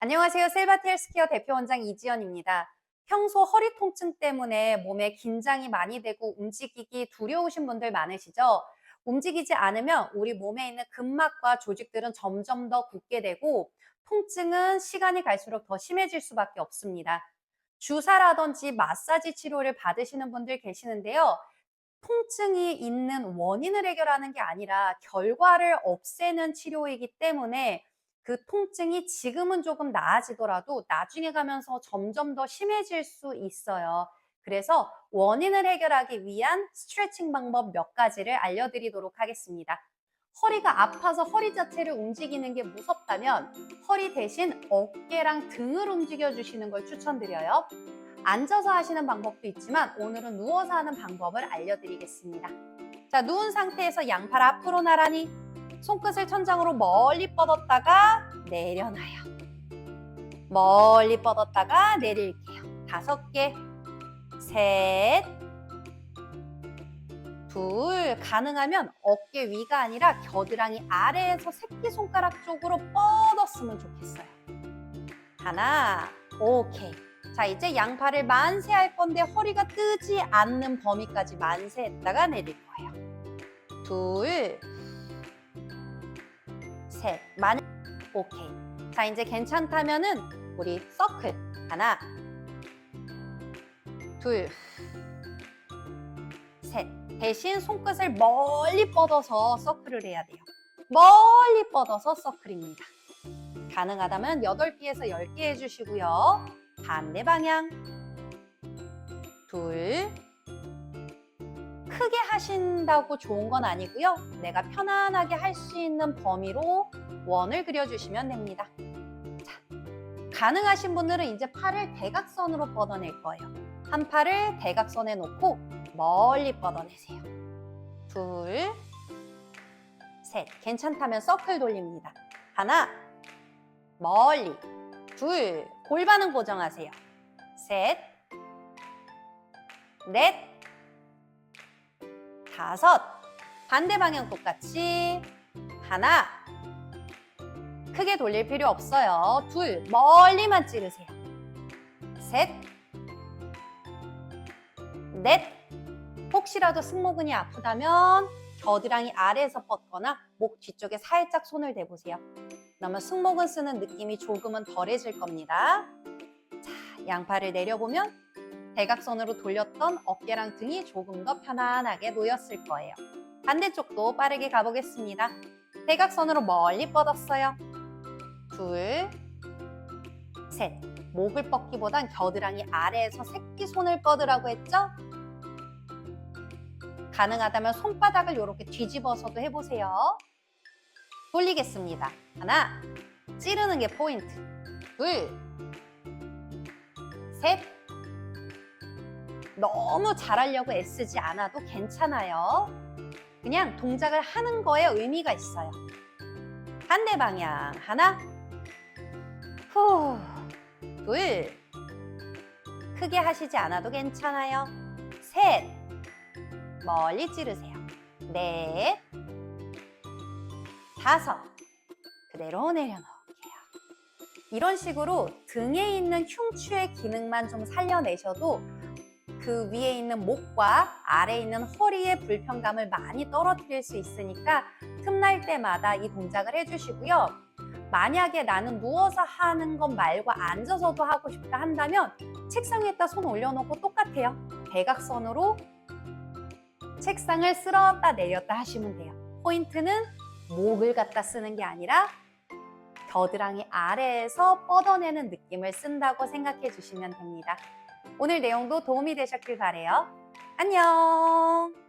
안녕하세요. 셀바티 헬스케어 대표 원장 이지연입니다. 평소 허리 통증 때문에 몸에 긴장이 많이 되고 움직이기 두려우신 분들 많으시죠? 움직이지 않으면 우리 몸에 있는 근막과 조직들은 점점 더 굳게 되고 통증은 시간이 갈수록 더 심해질 수밖에 없습니다. 주사라든지 마사지 치료를 받으시는 분들 계시는데요. 통증이 있는 원인을 해결하는 게 아니라 결과를 없애는 치료이기 때문에 그 통증이 지금은 조금 나아지더라도 나중에 가면서 점점 더 심해질 수 있어요. 그래서 원인을 해결하기 위한 스트레칭 방법 몇 가지를 알려드리도록 하겠습니다. 허리가 아파서 허리 자체를 움직이는 게 무섭다면 허리 대신 어깨랑 등을 움직여 주시는 걸 추천드려요. 앉아서 하시는 방법도 있지만 오늘은 누워서 하는 방법을 알려드리겠습니다. 자, 누운 상태에서 양팔 앞으로 나란히 손끝을 천장으로 멀리 뻗었다가 내려놔요. 멀리 뻗었다가 내릴게요. 다섯 개, 셋, 둘, 가능하면 어깨 위가 아니라 겨드랑이 아래에서 새끼손가락 쪽으로 뻗었으면 좋겠어요. 하나, 오케이. 자, 이제 양팔을 만세할 건데 허리가 뜨지 않는 범위까지 만세했다가 내릴 거예요. 둘, 셋, 만, 오케이. 자, 이제 괜찮다면은 우리 서클 하나, 둘, 셋. 대신 손끝을 멀리 뻗어서 서클을 해야 돼요. 멀리 뻗어서 서클입니다. 가능하다면 8개에서 10개 해주시고요. 반대 방향. 둘. 크게 하신다고 좋은 건 아니고요. 내가 편안하게 할 수 있는 범위로 원을 그려주시면 됩니다. 자, 가능하신 분들은 이제 팔을 대각선으로 뻗어낼 거예요. 한 팔을 대각선에 놓고 멀리 뻗어내세요. 둘, 셋. 괜찮다면 서클 돌립니다. 하나, 멀리. 둘, 골반은 고정하세요. 셋, 넷, 다섯. 반대 방향 똑같이. 하나. 크게 돌릴 필요 없어요. 둘, 멀리만 찌르세요. 셋, 넷. 혹시라도 승모근이 아프다면 겨드랑이 아래에서 뻗거나 목 뒤쪽에 살짝 손을 대보세요. 그러면 승모근 쓰는 느낌이 조금은 덜해질 겁니다. 자, 양팔을 내려보면 대각선으로 돌렸던 어깨랑 등이 조금 더 편안하게 놓였을 거예요. 반대쪽도 빠르게 가보겠습니다. 대각선으로 멀리 뻗었어요. 둘, 셋. 목을 뻗기보단 겨드랑이 아래에서 새끼 손을 뻗으라고 했죠? 가능하다면 손바닥을 이렇게 뒤집어서도 해보세요. 돌리겠습니다. 하나, 찌르는 게 포인트. 둘, 셋. 너무 잘하려고 애쓰지 않아도 괜찮아요. 그냥 동작을 하는 거에 의미가 있어요. 반대 방향. 하나, 후, 둘. 크게 하시지 않아도 괜찮아요. 셋. 멀리 찌르세요. 넷, 다섯. 그대로 내려놓을게요. 이런 식으로 등에 있는 흉추의 기능만 좀 살려내셔도 그 위에 있는 목과 아래에 있는 허리의 불편감을 많이 떨어뜨릴 수 있으니까 틈날 때마다 이 동작을 해주시고요. 만약에 나는 누워서 하는 것 말고 앉아서도 하고 싶다 한다면 책상 위에다 손 올려놓고 똑같아요. 대각선으로 책상을 쓸었다 내렸다 하시면 돼요. 포인트는 목을 갖다 쓰는 게 아니라 겨드랑이 아래에서 뻗어내는 느낌을 쓴다고 생각해 주시면 됩니다. 오늘 내용도 도움이 되셨길 바래요. 안녕!